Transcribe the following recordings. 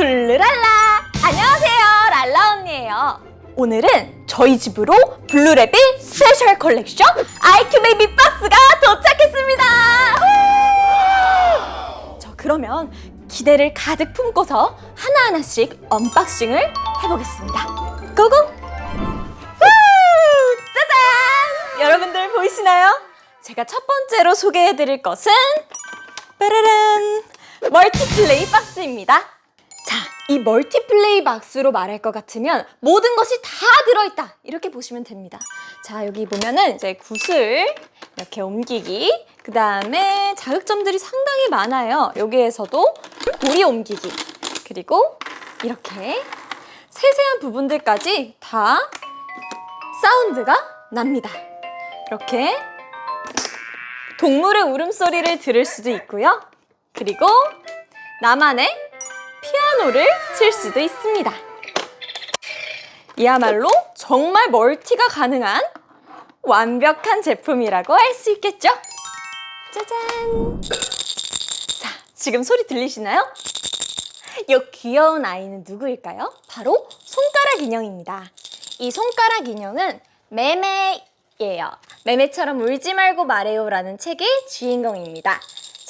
블루랄라! 안녕하세요, 랄라 언니예요. 오늘은 저희 집으로 블루레빌 스페셜 컬렉션 아이큐 베이비 박스가 도착했습니다. 후! 저 그러면 기대를 가득 품고서 하나하나씩 언박싱을 해보겠습니다. 고고! 후! 짜잔! 여러분들 보이시나요? 제가 첫 번째로 소개해드릴 것은 빠라란 멀티플레이 박스입니다. 자, 이 멀티플레이 박스로 말할 것 같으면 모든 것이 다 들어있다 이렇게 보시면 됩니다. 자, 여기 보면은 이제 구슬 이렇게 옮기기, 그 다음에 자극점들이 상당히 많아요. 여기에서도 고리 옮기기, 그리고 이렇게 세세한 부분들까지 다 사운드가 납니다. 이렇게 동물의 울음소리를 들을 수도 있고요. 그리고 나만의 피아노를 칠 수도 있습니다. 이야말로 정말 멀티가 가능한 완벽한 제품이라고 할 수 있겠죠? 짜잔! 자, 지금 소리 들리시나요? 이 귀여운 아이는 누구일까요? 바로 손가락 인형입니다. 이 손가락 인형은 매매예요. 매매처럼 울지 말고 말해요라는 책의 주인공입니다.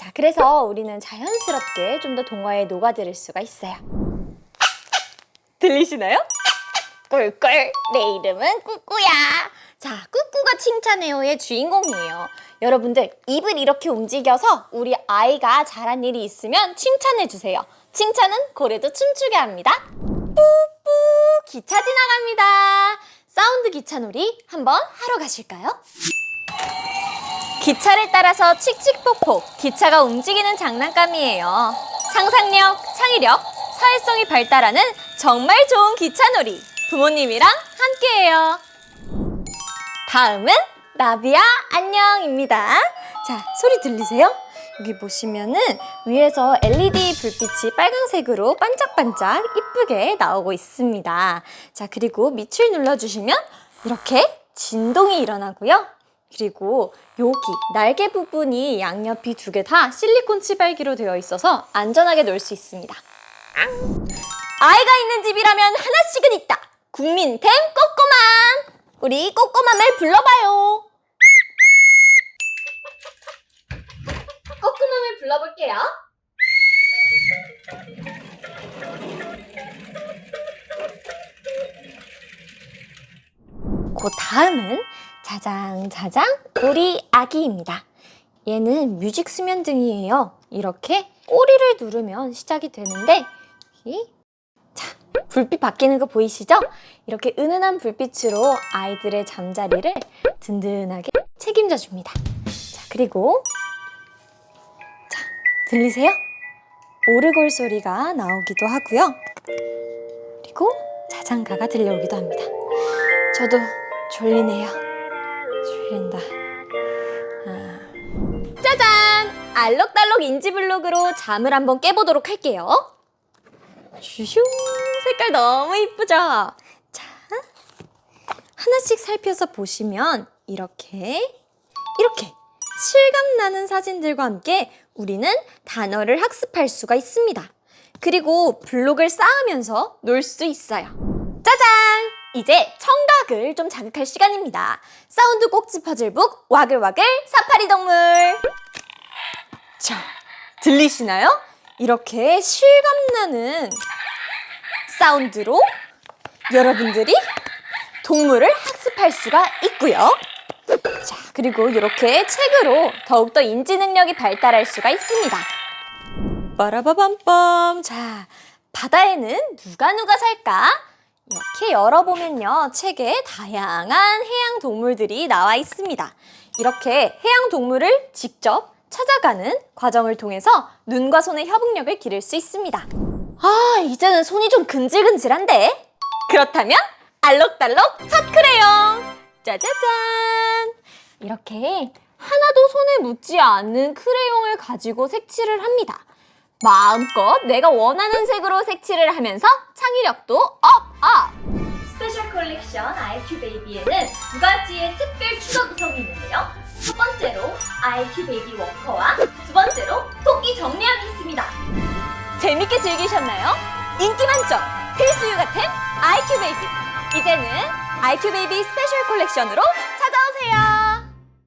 자, 그래서 우리는 자연스럽게 좀 더 동화에 녹아들 수가 있어요. 들리시나요? 꿀꿀, 내 이름은 꾸꾸야. 자, 꾸꾸가 칭찬해요의 주인공이에요. 여러분들, 입을 이렇게 움직여서 우리 아이가 잘한 일이 있으면 칭찬해 주세요. 칭찬은 고래도 춤추게 합니다. 뿌뿌, 기차 지나갑니다. 사운드 기차놀이 한번 하러 가실까요? 기차를 따라서 칙칙폭폭 기차가 움직이는 장난감이에요. 상상력, 창의력, 사회성이 발달하는 정말 좋은 기차놀이. 부모님이랑 함께해요. 다음은 나비야 안녕입니다. 자, 소리 들리세요? 여기 보시면은 위에서 LED 불빛이 빨간색으로 반짝반짝 이쁘게 나오고 있습니다. 자, 그리고 밑을 눌러주시면 이렇게 진동이 일어나고요. 그리고 여기 날개 부분이 양옆이 두 개 다 실리콘 치발기로 되어 있어서 안전하게 놀 수 있습니다. 아이가 있는 집이라면 하나씩은 있다. 국민템 꼬꼬맘. 우리 꼬꼬맘을 불러봐요. 꼬꼬맘을 불러볼게요. 그 다음은 자장 자장 우리 아기입니다. 얘는 뮤직 수면 등이에요. 이렇게 꼬리를 누르면 시작이 되는데 이 자, 불빛 바뀌는 거 보이시죠? 이렇게 은은한 불빛으로 아이들의 잠자리를 든든하게 책임져 줍니다. 자, 그리고 자, 들리세요? 오르골 소리가 나오기도 하고요. 그리고 자장가가 들려오기도 합니다. 저도 졸리네요. 졸린다. 아. 짜잔! 알록달록 인지블록으로 잠을 한번 깨보도록 할게요. 슈슝! 색깔 너무 이쁘죠? 자, 하나씩 살펴서 보시면 이렇게, 이렇게 실감나는 사진들과 함께 우리는 단어를 학습할 수가 있습니다. 그리고 블록을 쌓으면서 놀 수 있어요. 짜잔! 이제 청각을 좀 자극할 시간입니다. 사운드 꼭지 퍼즐북 와글와글 사파리 동물. 자, 들리시나요? 이렇게 실감나는 사운드로 여러분들이 동물을 학습할 수가 있고요. 자, 그리고 이렇게 책으로 더욱더 인지 능력이 발달할 수가 있습니다. 빠라바밤빰. 자, 바다에는 누가 누가 살까? 이렇게 열어보면요. 책에 다양한 해양 동물들이 나와 있습니다. 이렇게 해양 동물을 직접 찾아가는 과정을 통해서 눈과 손의 협응력을 기를 수 있습니다. 아, 이제는 손이 좀 근질근질한데? 그렇다면 알록달록 첫 크레용! 짜자잔! 이렇게 하나도 손에 묻지 않는 크레용을 가지고 색칠을 합니다. 마음껏 내가 원하는 색으로 색칠을 하면서 창의력도 업! 업! 스페셜 컬렉션 IQ 베이비에는 두 가지의 특별 추가 구성이 있는데요. 첫 번째로 IQ 베이비 워커와 두 번째로 토끼 정리함이 있습니다. 재밌게 즐기셨나요? 인기 만점 필수 육아템 아이큐 베이비 이제는 아이큐 베이비 스페셜 찾아오세요.